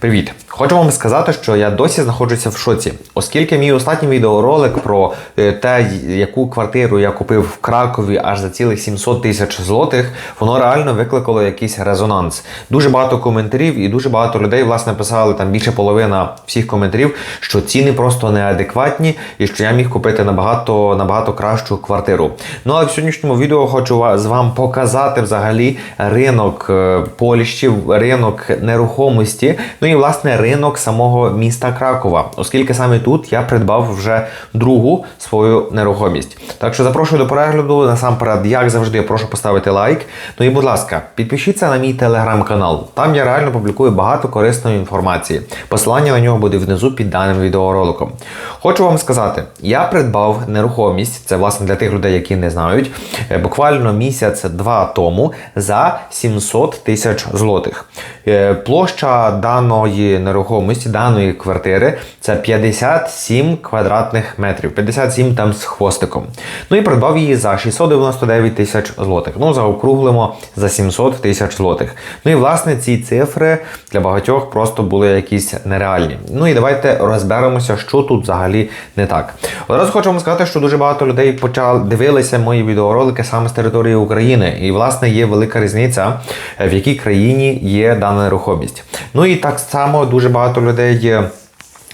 Привіт! Хочу вам сказати, що я досі знаходжуся в шоці, оскільки мій останній відеоролик про е, те, яку квартиру я купив в Кракові аж за цілих 700 тисяч злотих, воно реально викликало якийсь резонанс. Дуже багато коментарів і дуже багато людей власне писали там більше половина всіх коментарів, що ціни просто неадекватні і що я міг купити набагато набагато кращу квартиру. Ну але в сьогоднішньому відео хочу з вам показати взагалі ринок е, Польщі, ринок нерухомості. Ну і власне самого міста Кракова, оскільки саме тут я придбав вже другу свою нерухомість. Так що запрошую до перегляду. Насамперед, як завжди, прошу поставити лайк. Ну і будь ласка, підпишіться на мій телеграм-канал. Там я реально публікую багато корисної інформації. Посилання на нього буде внизу під даним відеороликом. Хочу вам сказати, я придбав нерухомість. Це власне для тих людей, які не знають. е, Буквально місяць-два тому за 700 тисяч злотих. Е, Площа даної нерухомості, даної квартири це 57 квадратних метрів, 57 там з хвостиком. Ну і придбав її за 699 тисяч злотих. Ну, заокруглимо за 700 тисяч злотих. Ну і власне ці цифри для багатьох просто були якісь нереальні. Ну і давайте розберемося, що тут взагалі не так. Одразу хочу вам сказати, що дуже багато людей почали дивилися мої відеоролики саме з території України. І власне є велика різниця, в якій країні є дана нерухомість. Ну і так само дуже багато людей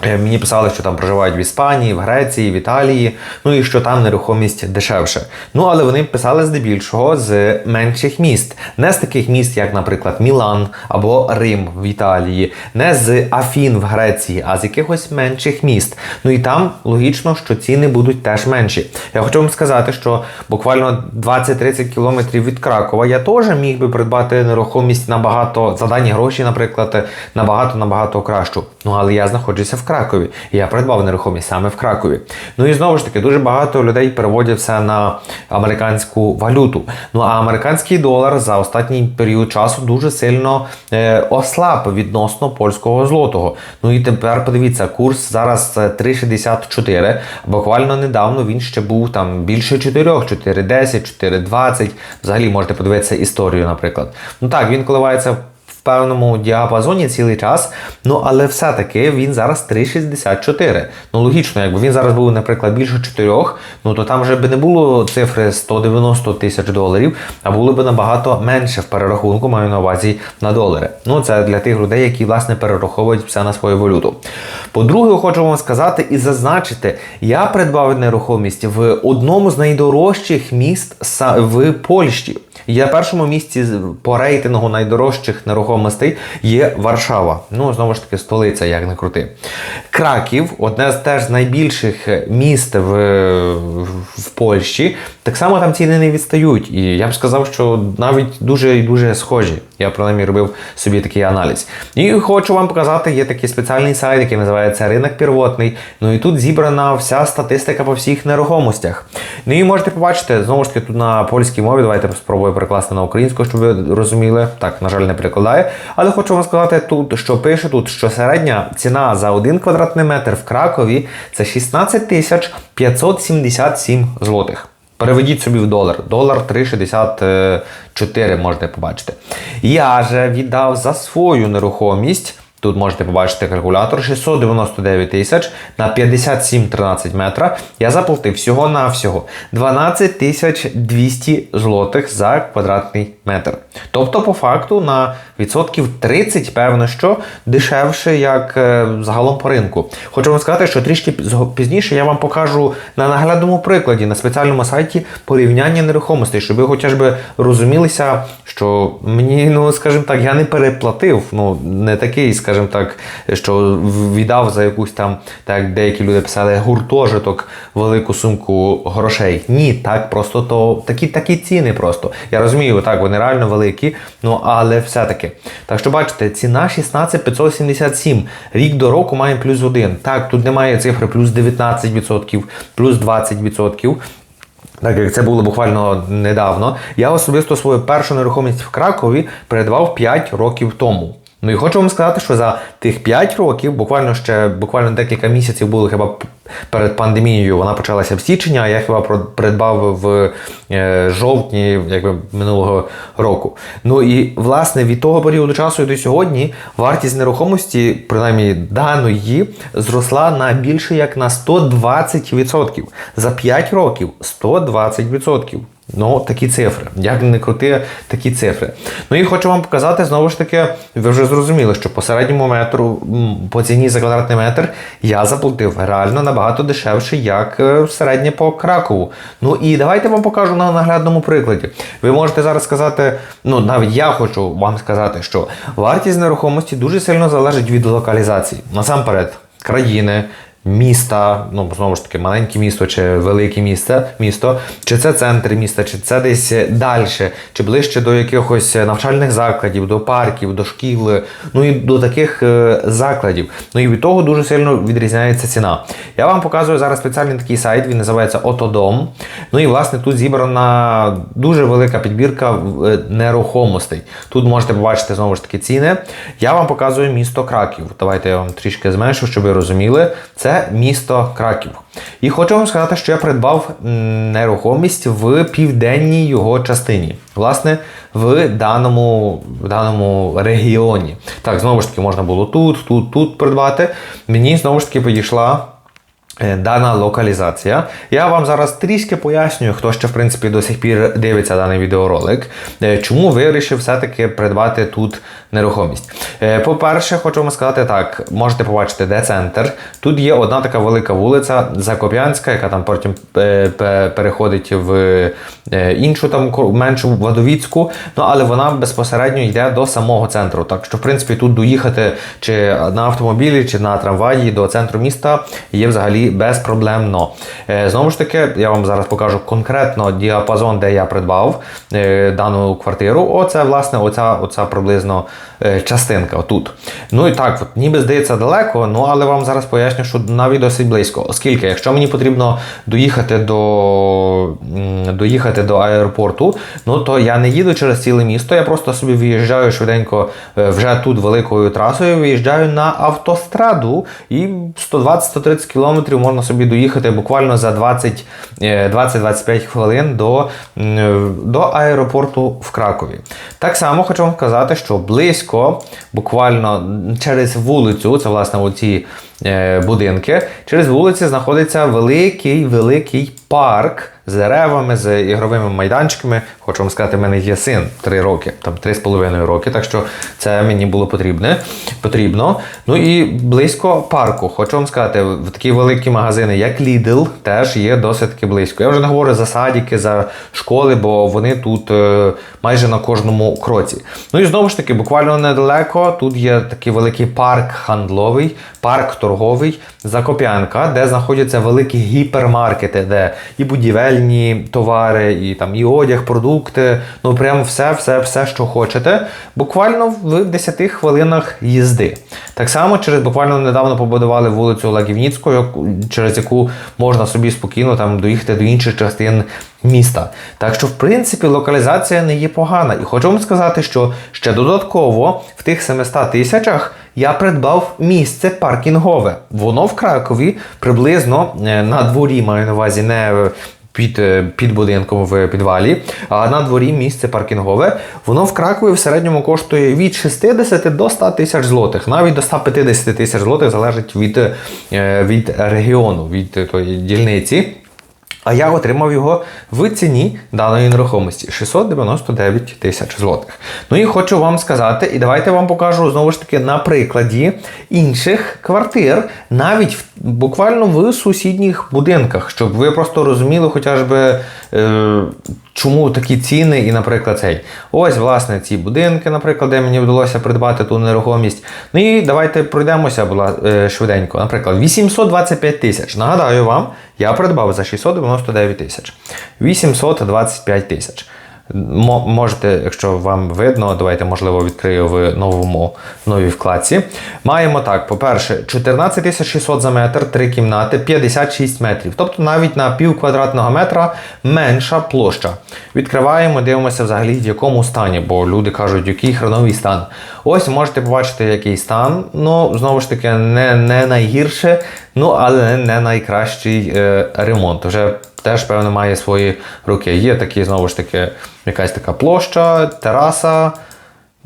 Мені писали, що там проживають в Іспанії, в Греції, в Італії, ну і що там нерухомість дешевше. Ну але вони писали здебільшого з менших міст, не з таких міст, як, наприклад, Мілан або Рим в Італії, не з Афін в Греції, а з якихось менших міст. Ну і там логічно, що ціни будуть теж менші. Я хочу вам сказати, що буквально 20-30 кілометрів від Кракова я теж міг би придбати нерухомість набагато за дані гроші, наприклад, набагато набагато кращу. Ну але я знаходжуся в Кракові. І я придбав нерухомість саме в Кракові. Ну і знову ж таки, дуже багато людей переводять все на американську валюту. Ну а американський долар за останній період часу дуже сильно е, ослаб відносно польського злотого. Ну і тепер подивіться, курс зараз е, 3,64. Буквально недавно він ще був там більше 4, 4,10, 4,20. Взагалі можете подивитися історію, наприклад. Ну так, він коливається в певному діапазоні цілий час. Ну але все-таки він зараз 3,64. Ну логічно, якби він зараз був, наприклад, більше 4, ну то там вже би не було цифри 190 тисяч доларів, а було б набагато менше в перерахунку, маю на увазі на долари. Ну це для тих людей, які власне перераховують все на свою валюту. По-друге, хочу вам сказати і зазначити, я придбав нерухомість в одному з найдорожчих міст в Польщі. Я на першому місці по рейтингу найдорожчих нерухомостей є Варшава. Ну, знову ж таки, столиця, як не крути. Краків, одне з теж з найбільших міст в, в Польщі. Так само там ціни не відстають. І я б сказав, що навіть дуже і дуже схожі. Я принаймні робив собі такий аналіз. І хочу вам показати, є такий спеціальний сайт, який називається Ринок Первотний. Ну і тут зібрана вся статистика по всіх нерухомостях. Ну і можете побачити, знову ж таки, тут на польській мові. Давайте спробую перекласти на українську, щоб ви розуміли. Так, на жаль, не перекладає. Але хочу вам сказати тут, що пише тут, що середня ціна за один квадратний метр в Кракові це 16 тисяч 577 злотих. Переведіть собі в долар. Долар 3,64 можете побачити. Я же віддав за свою нерухомість. Тут можете побачити калькулятор 699 тисяч на 57,13 метра. Я заплатив всього на всього 12 тисяч 200 злотих за квадратний метр. Тобто, по факту, на відсотків 30, певно, що дешевше, як е, загалом по ринку. Хочу вам сказати, що трішки пізніше я вам покажу на наглядному прикладі на спеціальному сайті порівняння нерухомостей, щоб ви хоча б розумілися, що мені, ну скажімо так, я не переплатив. Ну не такий, скажімо так, що віддав за якусь там, так деякі люди писали, гуртожиток велику сумку грошей. Ні, так просто то такі такі ціни просто. Я розумію, так, вони реально великі, ну але все-таки. Так що бачите, ціна 16577. Рік до року маємо плюс 1. Так, тут немає цифри плюс 19%, плюс 20%. Так як це було буквально недавно, я особисто свою першу нерухомість в Кракові придбав 5 років тому. Ну і хочу вам сказати, що за тих 5 років, буквально ще буквально декілька місяців було хіба перед пандемією, вона почалася в січні, а я хіба придбав в е, жовтні якби, минулого року. Ну і власне від того періоду часу і до сьогодні вартість нерухомості, принаймні даної, зросла на більше як на 120%. За 5 років 120%. Ну, такі цифри. Як не крути, такі цифри. Ну і хочу вам показати, знову ж таки, ви вже зрозуміли, що по середньому метру, по ціні за квадратний метр я заплатив реально набагато дешевше, як е, середнє по Кракову. Ну і давайте вам покажу на наглядному прикладі. Ви можете зараз сказати, ну навіть я хочу вам сказати, що вартість нерухомості дуже сильно залежить від локалізації. Насамперед, країни міста, ну знову ж таки, маленьке місто чи велике місто, місто, чи це центр міста, чи це десь далі, чи ближче до якихось навчальних закладів, до парків, до шкіл, ну і до таких е, закладів. Ну і від того дуже сильно відрізняється ціна. Я вам показую зараз спеціальний такий сайт, він називається Отодом. Ну і власне тут зібрана дуже велика підбірка е, нерухомостей. Тут можете побачити знову ж таки ціни. Я вам показую місто Краків. Давайте я вам трішки зменшу, щоб ви розуміли. Це місто Краків. І хочу вам сказати, що я придбав нерухомість в південній його частині. Власне, в даному, в даному регіоні. Так, знову ж таки, можна було тут, тут, тут придбати. Мені знову ж таки підійшла. Е, Дана локалізація. Я вам зараз трішки пояснюю, хто ще в принципі до сих пір дивиться даний відеоролик, е, чому вирішив все-таки придбати тут нерухомість. Е, По-перше, хочу вам сказати так: можете побачити, де центр. Тут є одна така велика вулиця Закоп'янська, яка там потім переходить в іншу там меншу Владовіцьку. Ну але вона безпосередньо йде до самого центру. Так що, в принципі, тут доїхати чи на автомобілі, чи на трамваї до центру міста є взагалі безпроблемно. Е, Знову ж таки, я вам зараз покажу конкретно діапазон, де я придбав е, дану квартиру. Оце, власне, оця, оця приблизно е, частинка отут. Ну і так, от, ніби здається далеко, ну але вам зараз поясню, що навіть досить близько. Оскільки, якщо мені потрібно доїхати до, доїхати до аеропорту, ну то я не їду через ціле місто, я просто собі виїжджаю швиденько вже тут великою трасою, виїжджаю на автостраду і 120-130 кілометрів можна собі доїхати буквально за 20, е, 20-25 хвилин до, до аеропорту в Кракові. Так само хочу вам сказати, що близько, буквально через вулицю, це власне оці е, будинки, через вулиці знаходиться великий великий парк з деревами, з ігровими майданчиками. Хочу вам сказати, в мене є син 3 роки, там 3,5 роки, так що це мені було потрібне, потрібно. Ну і близько парку. Хочу вам сказати, в такі великі магазини, як Lidl, теж є досить таки близько. Я вже не говорю за садики, за школи, бо вони тут е, майже на кожному кроці. Ну і знову ж таки, буквально недалеко тут є такий великий парк хандловий, парк торговий Закоп'янка, де знаходяться великі гіпермаркети, де і будівельні товари, і там і одяг, продукти. Ну прям все, все, все, що хочете. Буквально в 10 хвилинах їзди. Так само через буквально недавно побудували вулицю Лагівніцьку, через яку можна собі спокійно там доїхати до інших частин міста. Так що, в принципі, локалізація не є погана. І хочу вам сказати, що ще додатково в тих 700 тисячах я придбав місце паркінгове. Воно в Кракові приблизно е, на дворі маю на увазі не під, е, під будинком в підвалі, а на дворі місце паркінгове. Воно в Кракові в середньому коштує від 60 до 100 тисяч злотих, навіть до 150 тисяч злотих залежить від, е, від регіону, від тої дільниці. А я отримав його в ціні даної нерухомості 699 тисяч злотих. Ну і хочу вам сказати, і давайте вам покажу знову ж таки на прикладі інших квартир, навіть в, буквально в сусідніх будинках, щоб ви просто розуміли, хоча б е, чому такі ціни, і, наприклад, цей. Ось, власне, ці будинки, наприклад, де мені вдалося придбати ту нерухомість. Ну і давайте пройдемося е, швиденько. Наприклад, 825 тисяч. Нагадаю вам, я придбав за 699 тисяч. 825 тисяч. Мо- можете, якщо вам видно, давайте, можливо, відкрию в новому новій вкладці. Маємо так: по-перше, 14 600 за метр, три кімнати, 56 метрів. Тобто навіть на пів квадратного метра менша площа. Відкриваємо, дивимося взагалі в якому стані, бо люди кажуть, який хреновий стан. Ось можете побачити, який стан. Ну, знову ж таки, не, не найгірше, ну але не найкращий е, ремонт. Вже теж, певно, має свої руки. Є такі, знову ж таки, якась така площа, тераса.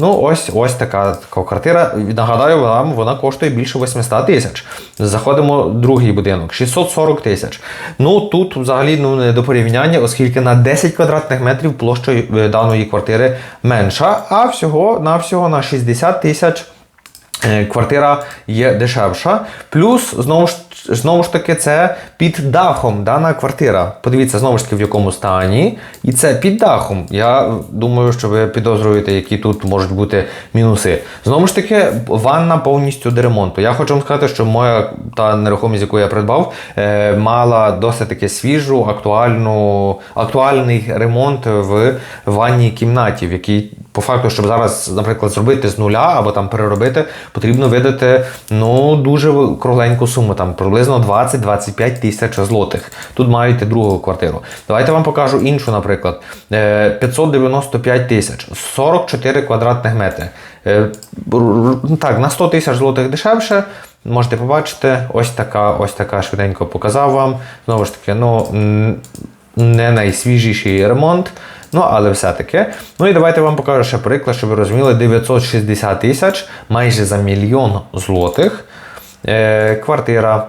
Ну, ось ось така, така квартира. Нагадаю вам, вона коштує більше 800 тисяч. Заходимо в другий будинок 640 тисяч. Ну тут взагалі ну, не до порівняння, оскільки на 10 квадратних метрів площа е, даної квартири менша, а всього на всього на 60 тисяч. Е, Квартира є дешевша. Плюс, знову ж, знову ж таки, це під дахом дана квартира. Подивіться, знову ж таки, в якому стані. І це під дахом. Я думаю, що ви підозрюєте, які тут можуть бути мінуси. Знову ж таки, ванна повністю до ремонту. Я хочу вам сказати, що моя та нерухомість, яку я придбав, е, мала досить таки свіжу, актуальну, актуальний ремонт в ванній кімнаті, в якій по факту, щоб зараз, наприклад, зробити з нуля або там переробити, потрібно видати ну дуже кругленьку суму, там приблизно 20-25 тисяч злотих. Тут маєте другу квартиру. Давайте вам покажу іншу, наприклад. Е, 595 тисяч, 44 квадратних метри. Е, Так, на 100 тисяч злотих дешевше. Можете побачити, ось така, ось така швиденько показав вам. Знову ж таки, ну не найсвіжіший ремонт. Ну, але все-таки. Ну і давайте вам покажу ще приклад, щоб ви розуміли, 960 тисяч, майже за мільйон злотих. Е, квартира.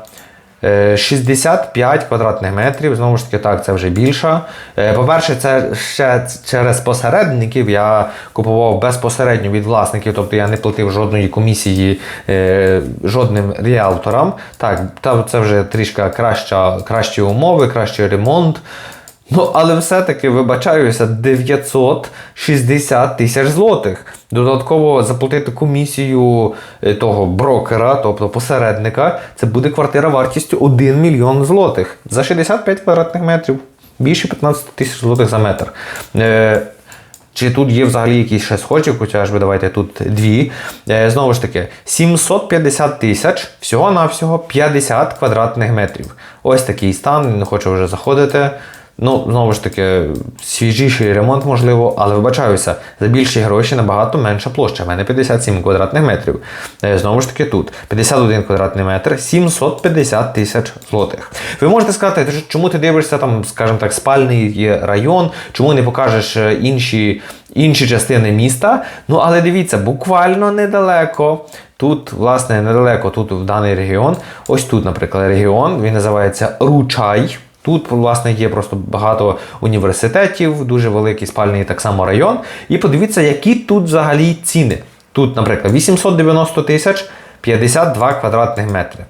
Е, 65 квадратних метрів, знову ж таки, так, це вже більше. Е, По-перше, це ще через посередників. Я купував безпосередньо від власників, тобто я не платив жодної комісії е, жодним ріелторам. Так, та це вже трішки краща, кращі умови, кращий ремонт. Ну, але все-таки вибачаюся 960 тисяч злотих. Додатково заплатити комісію е, того брокера, тобто посередника, це буде квартира вартістю 1 мільйон злотих за 65 квадратних метрів. Більше 15 тисяч злотих за метр. Е, чи тут є взагалі якісь ще схожі, хоча ж ви давайте тут дві. Е, знову ж таки, 750 тисяч, всього-навсього 50 квадратних метрів. Ось такий стан, не хочу вже заходити. Ну, знову ж таки, свіжіший ремонт, можливо, але вибачаюся, за більші гроші набагато менша площа. У мене 57 квадратних метрів. Е, Знову ж таки, тут 51 квадратний метр, 750 тисяч злотих. Ви можете сказати, чому ти дивишся там, скажімо так, спальний район, чому не покажеш е, інші, інші частини міста? Ну, але дивіться, буквально недалеко. Тут, власне, недалеко, тут в даний регіон. Ось тут, наприклад, регіон, він називається Ручай. Тут, власне, є просто багато університетів, дуже великий спальний так само район. І подивіться, які тут взагалі ціни. Тут, наприклад, 890 тисяч 52 квадратних метри.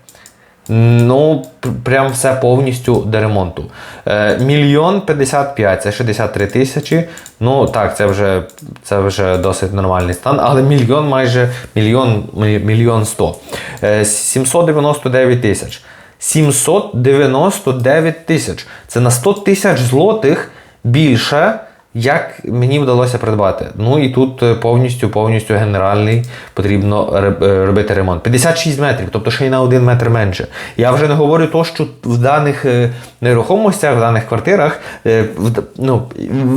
Ну, прям все повністю до ремонту. Е, мільйон 55, це 63 тисячі. Ну так, це вже, це вже досить нормальний стан, але мільйон майже мільйон, мільйон 100. Е, 799 тисяч. 799 тисяч. Це на 100 тисяч злотих більше, як мені вдалося придбати. Ну і тут е, повністю повністю генеральний потрібно е, робити ремонт. 56 метрів, тобто ще й на 1 метр менше. Я вже не говорю то, що в даних е, нерухомостях, в даних квартирах ну,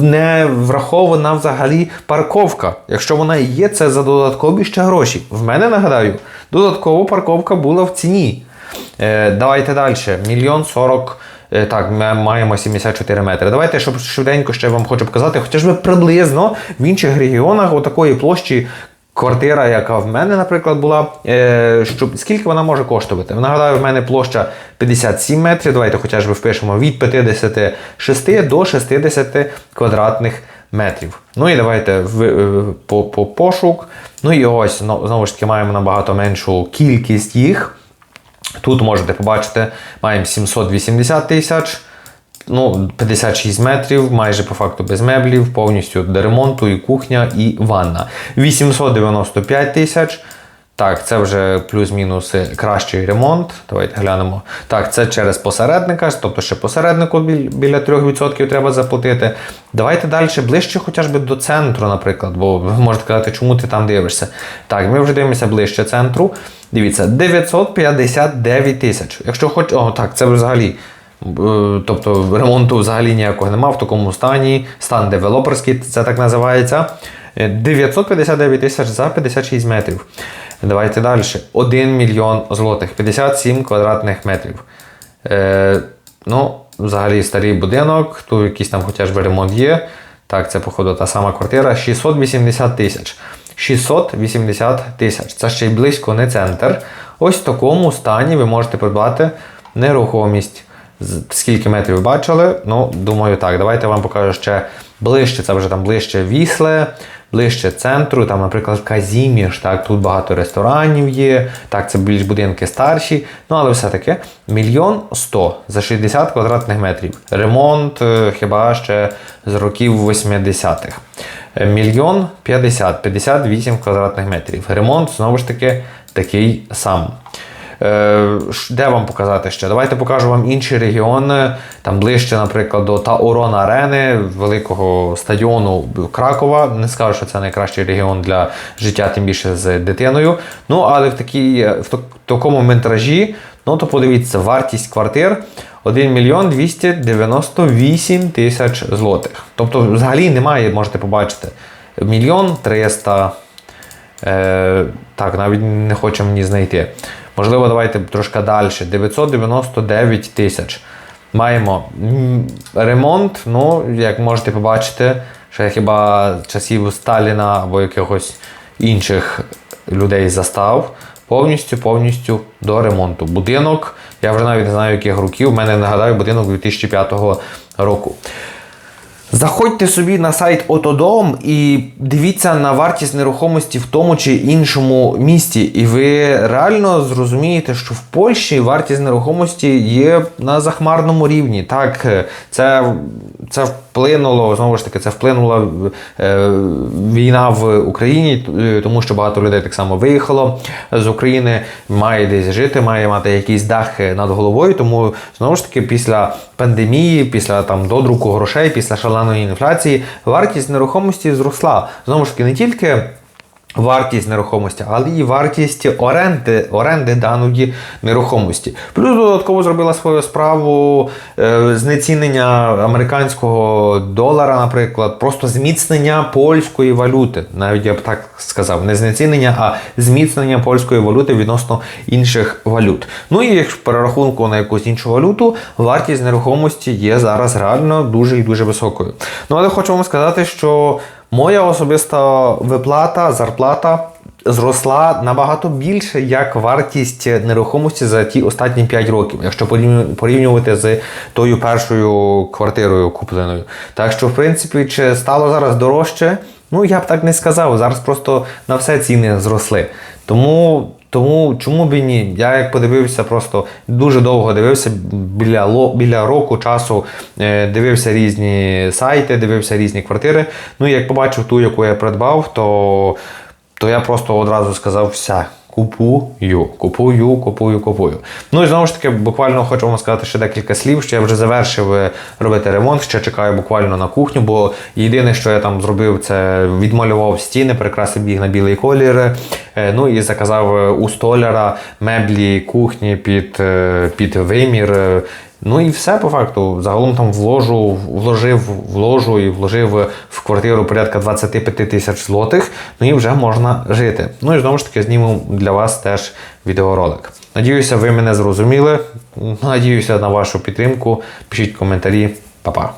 не врахована взагалі парковка. Якщо вона є, це за додаткові ще гроші. В мене нагадаю, додатково парковка була в ціні. Е, давайте далі. Мільйон сорок. е, Так, ми маємо 74 метри. Давайте, щоб швиденько ще вам хочу показати, хоча ж би приблизно в інших регіонах отакої площі квартира, яка в мене, наприклад, була, е, щоб, скільки вона може коштувати? Нагадаю, в мене площа 57 метрів. Давайте хоча би впишемо від 56 до 60 квадратних метрів. Ну і давайте в, е, по, по пошук. Ну і ось знову ж таки маємо набагато меншу кількість їх. Тут можете побачити, маємо 780 тисяч, ну, 56 метрів, майже по факту без меблів, повністю до ремонту, і кухня, і ванна. 895 тисяч. Так, це вже плюс-мінус кращий ремонт. Давайте глянемо. Так, це через посередника, тобто ще посереднику біля 3% треба заплатити. Давайте далі ближче хоча б до центру, наприклад, бо ви можете казати, чому ти там дивишся. Так, ми вже дивимося ближче центру. Дивіться, 959 тисяч. Якщо хоч. О, так, це взагалі. е, Тобто ремонту взагалі ніякого нема в такому стані. Стан девелоперський, це так називається. Е, 959 тисяч за 56 метрів. Давайте далі. 1 мільйон злотих, 57 квадратних метрів. Е, ну, взагалі старий будинок, тут якийсь там хоча б ремонт є. Так, це, походу, та сама квартира. 680 тисяч. 680 тисяч. Це ще й близько не центр. Ось в такому стані ви можете придбати нерухомість. Скільки метрів ви бачили? Ну, думаю, так. Давайте я вам покажу ще ближче. Це вже там ближче Вісле, ближче центру. Там, наприклад, Казіміш. Так, тут багато ресторанів є. Так, це більш будинки старші. Ну, але все-таки мільйон сто за 60 квадратних метрів. Ремонт е, хіба ще з років 80-х. Е, Мільйон 50, 58 квадратних метрів. Ремонт знову ж таки такий сам. Е, Де вам показати ще? Давайте покажу вам інші регіони, там ближче, наприклад, до Таурон Арени, великого стадіону Кракова. Не скажу, що це найкращий регіон для життя, тим більше з дитиною. Ну, але в, такій, в такому метражі, ну то подивіться, вартість квартир 1 мільйон 298 тисяч злотих. Тобто, взагалі немає, можете побачити. Мільйон 300. Е, так, навіть не хоче мені знайти. Можливо, давайте трошки далі. 999 тисяч. Маємо ремонт, ну, як можете побачити, ще хіба часів Сталіна або якихось інших людей застав. Повністю, повністю до ремонту. Будинок, я вже навіть не знаю, яких років. У мене нагадаю, будинок 2005 року. Заходьте собі на сайт Отодом і дивіться на вартість нерухомості в тому чи іншому місті. І ви реально зрозумієте, що в Польщі вартість нерухомості є на захмарному рівні. Так, е, це, це вплинуло, знову ж таки, це вплинула е, війна в Україні, е, тому що багато людей так само виїхало з України, має десь жити, має мати якийсь дах над головою. Тому знову ж таки, після пандемії, після там додруку грошей, після шаленої інфляції, вартість нерухомості зросла. Знову ж таки, не тільки. Вартість нерухомості, але і вартість оренди, оренди даної нерухомості. Плюс додатково зробила свою справу е, знецінення американського долара, наприклад, просто зміцнення польської валюти. Навіть я б так сказав, не знецінення, а зміцнення польської валюти відносно інших валют. Ну і в перерахунку на якусь іншу валюту, вартість нерухомості є зараз реально дуже і дуже високою. Ну але хочу вам сказати, що Моя особиста виплата, зарплата зросла набагато більше, як вартість нерухомості за ті останні 5 років, якщо порівню- порівнювати з тою першою квартирою купленою. Так що, в принципі, чи стало зараз дорожче? Ну, я б так не сказав. Зараз просто на все ціни зросли. Тому. Тому чому б і ні? Я як подивився, просто дуже довго дивився біля ло- біля року часу. е, Дивився різні сайти, дивився різні квартири. Ну і як побачив ту, яку я придбав, то, то я просто одразу сказав все. Купую, купую, купую, купую. Ну і знову ж таки, буквально хочу вам сказати ще декілька слів, що я вже завершив е, робити ремонт, ще чекаю буквально на кухню, бо єдине, що я там зробив, це відмалював стіни, прикрасив їх на білий колір. е, Ну і заказав е, у столяра меблі кухні під, під вимір. Ну і все по факту. Загалом там вложу, вложив в ложу і вложив в квартиру порядка 25 тисяч злотих. Ну і вже можна жити. Ну і знову ж таки зніму для вас теж відеоролик. Надіюся, ви мене зрозуміли. Надіюся на вашу підтримку. Пишіть коментарі. Па-па.